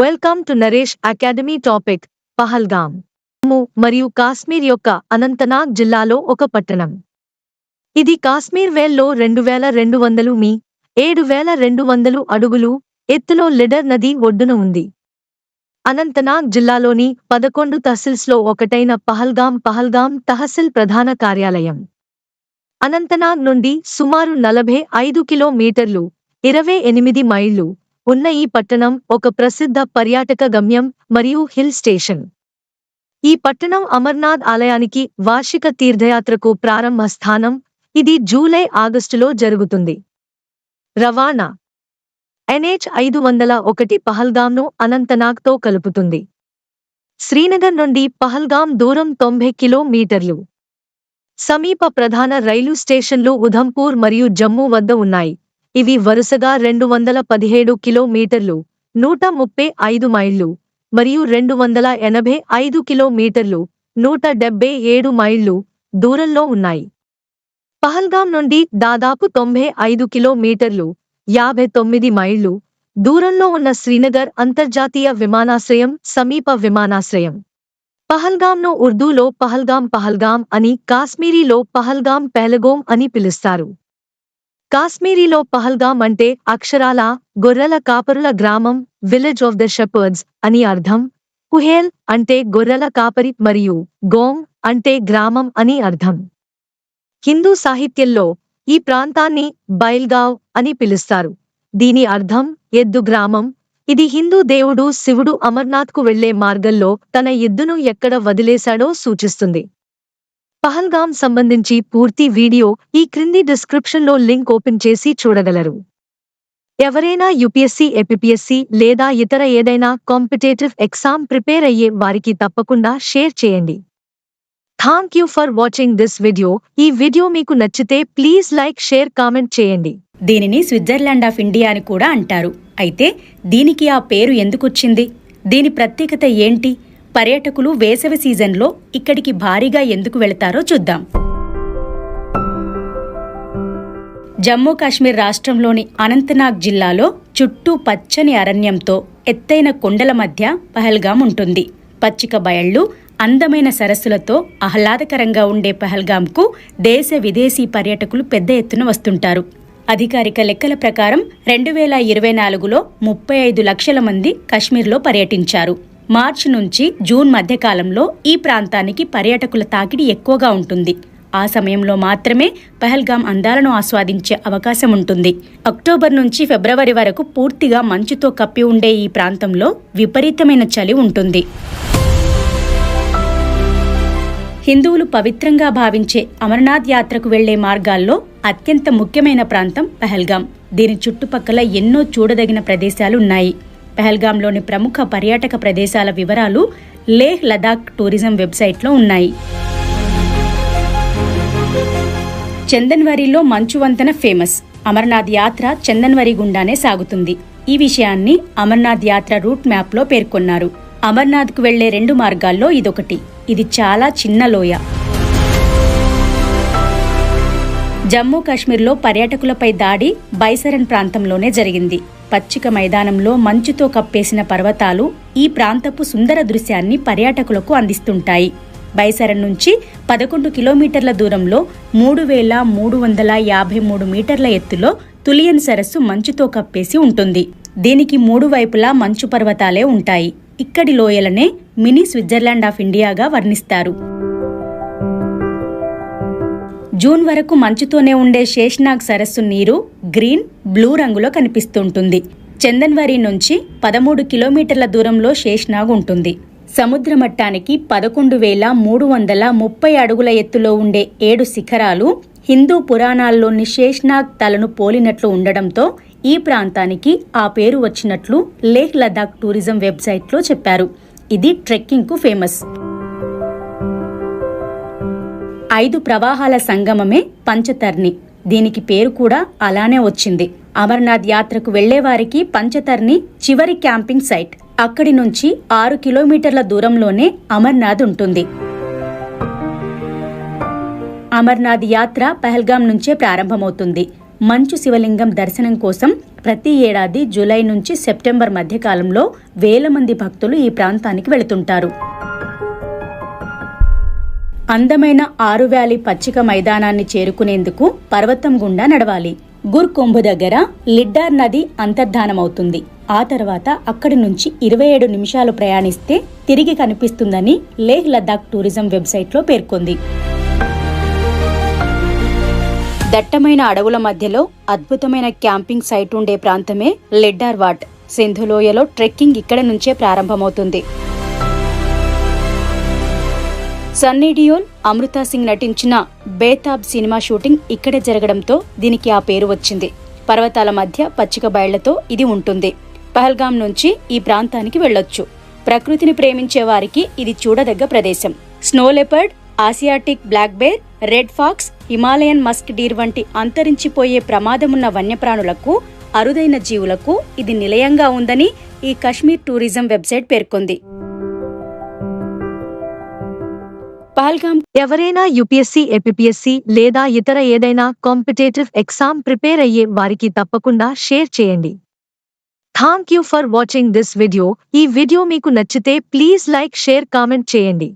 Welcome to Naresh academy topic Pahalgam Jammu మరియు కాశ్మీర్ యొక్క అనంతనాగ్ జిల్లాలో ఒక పట్టణం. ఇది కాశ్మీర్ వేల్లో రెండు వేల రెండు వందలు మీ ఏడు వేల రెండు వందలు అడుగులు ఎత్తులో లిడర్ నది ఒడ్డున ఉంది. అనంతనాగ్ జిల్లాలోని పదకొండు తహసిల్స్లో ఒకటైన పహల్గాం పహల్గాం తహసిల్ ప్రధాన కార్యాలయం. అనంతనాగ్ నుండి సుమారు నలభై ఐదు కిలోమీటర్లు ఇరవై ఎనిమిది మైళ్ళు ఉన్న ఈ పట్టణం ఒక ప్రసిద్ధ పర్యాటక గమ్యం మరియు హిల్ స్టేషన్. ఈ పట్టణం అమర్నాథ్ ఆలయానికి వార్షిక తీర్థయాత్రకు ప్రారంభ స్థానం ఇది జూలై ఆగస్టులో జరుగుతుంది. రవాణా. ఎన్హెచ్ ఐదు వందల ఒకటి పహల్గాంను అనంతనాగ్తో కలుపుతుంది. శ్రీనగర్ నుండి పహల్గాం దూరం తొంభై కిలోమీటర్లు. సమీప ప్రధాన రైలు స్టేషన్లు ఉధంపూర్ మరియు జమ్మూ వద్ద ఉన్నాయి. ఇవి వరుసగా రెండు వందల పదిహేడు కిలోమీటర్లు నూట ముప్పై ఐదు మైళ్ళు మరియు రెండు వందల ఎనభై ఐదు కిలోమీటర్లు నూట డెబ్బై ఏడు మైళ్ళు దూరంలో ఉన్నాయి. పహల్గాం నుండి దాదాపు తొంభై ఐదు కిలోమీటర్లు యాభై తొమ్మిది మైళ్ళు దూరంలో ఉన్న శ్రీనగర్ అంతర్జాతీయ విమానాశ్రయం సమీప విమానాశ్రయం. పహల్గాంను ఉర్దూలో పహల్గాం పహల్గాం అని కాశ్మీరీలో పహల్గాం పెహల్గోం అని పిలుస్తారు. కాశ్మీరీలో పహల్గాం అంటే అక్షరాల గొర్రెల కాపరుల గ్రామం విలేజ్ ఆఫ్ ద షెపర్డ్స్ అని అర్థం. కుహేల్ అంటే గొర్రెల కాపరి మరియు గోంగ్ అంటే గ్రామం అని అర్థం. హిందూ సాహిత్యంలో ఈ ప్రాంతాన్ని బైల్గావ్ అని పిలుస్తారు. దీని అర్థం ఎద్దు గ్రామం. ఇది హిందూ దేవుడు శివుడు అమర్నాథ్కు వెళ్ళే మార్గంలో తన ఎద్దును ఎక్కడ వదిలేశాడో సూచిస్తుంది. పహల్గాం సంబంధించి పూర్తి వీడియో ఈ క్రింది డిస్క్రిప్షన్లో లింక్ ఓపెన్ చేసి చూడగలరు. ఎవరైనా యూపీఎస్సీ ఎపిపిఎస్సీ లేదా ఇతర ఏదైనా కాంపిటేటివ్ ఎగ్జామ్ ప్రిపేర్ అయ్యే వారికి తప్పకుండా షేర్ చేయండి. Thank you for watching this video. ఈ వీడియో మీకు నచ్చితే ప్లీజ్ లైక్ షేర్ కామెంట్ చేయండి. దీనిని స్విట్జర్లాండ్ ఆఫ్ ఇండియా అని కూడా అంటారు. అయితే దీనికి ఆ పేరు ఎందుకొచ్చింది? దీని ప్రత్యేకత ఏంటి? పర్యాటకులు వేసవి సీజన్లో ఇక్కడికి భారీగా ఎందుకు వెళతారో చూద్దాం. జమ్మూ కాశ్మీర్ రాష్ట్రంలోని అనంతనాగ్ జిల్లాలో చుట్టూ పచ్చని అరణ్యంతో ఎత్తైన కొండల మధ్య పహల్గాం ఉంటుంది. పచ్చిక బయళ్ళు అందమైన సరస్సులతో ఆహ్లాదకరంగా ఉండే పహల్గాంకు దేశ విదేశీ పర్యాటకులు పెద్ద ఎత్తున వస్తుంటారు. అధికారిక లెక్కల ప్రకారం రెండు వేల ఇరవై నాలుగులో ముప్పై ఐదు లక్షల మంది కశ్మీర్లో పర్యటించారు. మార్చి నుంచి జూన్ మధ్యకాలంలో ఈ ప్రాంతానికి పర్యాటకుల తాకిడి ఎక్కువగా ఉంటుంది. ఆ సమయంలో మాత్రమే పహల్గాం అందాలను ఆస్వాదించే అవకాశం ఉంటుంది. అక్టోబర్ నుంచి ఫిబ్రవరి వరకు పూర్తిగా మంచుతో కప్పి ఉండే ఈ ప్రాంతంలో విపరీతమైన చలి ఉంటుంది. హిందువులు పవిత్రంగా భావించే అమర్నాథ్ యాత్రకు వెళ్ళే మార్గాల్లో అత్యంత ముఖ్యమైన ప్రాంతం పహల్గాం. దీని చుట్టుపక్కల ఎన్నో చూడదగిన ప్రదేశాలు పెహల్గామ్లోని ప్రముఖ పర్యాటక ప్రదేశాల వివరాలు లేహ్ లదాఖ్ టూరిజం వెబ్సైట్లో ఉన్నాయి. చందన్వరిలో మంచు వంతెన ఫేమస్. అమర్నాథ్ యాత్ర చందన్వరి గుండానే సాగుతుంది. ఈ విషయాన్ని అమర్నాథ్ యాత్ర రూట్ మ్యాప్లో పేర్కొన్నారు. అమర్నాథ్కు వెళ్ళే రెండు మార్గాల్లో ఇదొకటి. ఇది చాలా చిన్న లోయ. జమ్మూ కాశ్మీర్లో పర్యాటకులపై దాడి బైసరన్ ప్రాంతంలోనే జరిగింది. పచ్చిక మైదానంలో మంచుతో కప్పేసిన పర్వతాలు ఈ ప్రాంతపు సుందర దృశ్యాన్ని పర్యాటకులకు అందిస్తుంటాయి. బైసరన్ నుంచి పదకొండు కిలోమీటర్ల దూరంలో మూడు వేల మూడు వందల యాభై మూడు మీటర్ల ఎత్తులో తులియన్ సరస్సు మంచుతో కప్పేసి ఉంటుంది. దీనికి మూడు వైపులా మంచు పర్వతాలే ఉంటాయి. ఇక్కడి లోయలనే మినీ స్విట్జర్లాండ్ ఆఫ్ ఇండియాగా వర్ణిస్తారు. జూన్ వరకు మంచుతోనే ఉండే శేష్నాగ్ సరస్సు నీరు గ్రీన్ బ్లూ రంగులో కనిపిస్తుంటుంది. చందన్వరి నుంచి పదమూడు కిలోమీటర్ల దూరంలో శేష్నాగ్ ఉంటుంది. సముద్ర మట్టానికి పదకొండు వేల మూడు వందల ముప్పై అడుగుల ఎత్తులో ఉండే ఏడు శిఖరాలు హిందూ పురాణాల్లోని శేష్నాగ్ తలను పోలినట్లు ఉండడంతో ఈ ప్రాంతానికి ఆ పేరు వచ్చినట్లు లేహ్ లదాఖ్ టూరిజం వెబ్సైట్లో చెప్పారు. ఇది ట్రెక్కింగ్కు ఫేమస్. ఐదు ప్రవాహాల సంగమమే పంచతర్ని దీనికి పేరు కూడా అలానే వచ్చింది. అమర్నాథ్ యాత్రకు వెళ్ళేవారికి పంచతర్ని చివరి క్యాంపింగ్ సైట్. అక్కడి నుంచి ఆరు కిలోమీటర్ల దూరంలోనే అమర్నాథ్ ఉంటుంది. అమర్నాథ్ యాత్ర పహల్గాం నుంచే ప్రారంభమవుతుంది. మంచు శివలింగం దర్శనం కోసం ప్రతి ఏడాది జూలై నుంచి సెప్టెంబర్ మధ్యకాలంలో వేల మంది భక్తులు ఈ ప్రాంతానికి వెళుతుంటారు. అందమైన ఆరు వ్యాలీ పచ్చిక మైదానాన్ని చేరుకునేందుకు పర్వతం గుండా నడవాలి. గుర్ దగ్గర లిడ్డార్ నది అంతర్ధానమవుతుంది. ఆ తర్వాత అక్కడి నుంచి ఇరవై ఏడు నిమిషాలు ప్రయాణిస్తే తిరిగి కనిపిస్తుందని లేహ్ లద్దాఖ్ టూరిజం వెబ్సైట్లో పేర్కొంది. దట్టమైన అడవుల మధ్యలో అద్భుతమైన క్యాంపింగ్ సైట్ ఉండే ప్రాంతమే లిడ్డార్ వాట్. సింధులోయలో ట్రెక్కింగ్ ఇక్కడ నుంచే ప్రారంభమవుతుంది. సన్నీ డియోల్ అమృతా సింగ్ నటించిన బేతాబ్ సినిమా షూటింగ్ ఇక్కడే జరగడంతో దీనికి ఆ పేరు వచ్చింది. పర్వతాల మధ్య పచ్చిక బయళ్ళతో ఇది ఉంటుంది. పహల్గాం నుంచి ఈ ప్రాంతానికి వెళ్ళొచ్చు. ప్రకృతిని ప్రేమించే వారికి ఇది చూడదగ్గ ప్రదేశం. Snow leopard Asiatic black bear red fox Himalayan musk deer వంటి అంతరించిపోయే ప్రమాదమున్న వన్యప్రాణులకు అరుదైన జీవులకు ఇది నిలయంగా ఉందని ఈ కశ్మీర్ టూరిజం వెబ్సైట్ పేర్కొంది. పహల్గాం ఎవరైనా యూపీఎస్సీ ఎపిపిఎస్సీ లేదా ఇతర ఏదైనా కాంపిటేటివ్ ఎగ్జామ్ ప్రిపేర్ అయ్యే వారికి తప్పకుండా షేర్ చేయండి. Thank you for watching this video ఈ వీడియో మీకు నచ్చితే ప్లీజ్ లైక్ షేర్ కామెంట్ చేయండి.